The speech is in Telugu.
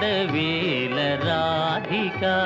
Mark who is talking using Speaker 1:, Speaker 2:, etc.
Speaker 1: వేల రాధికా.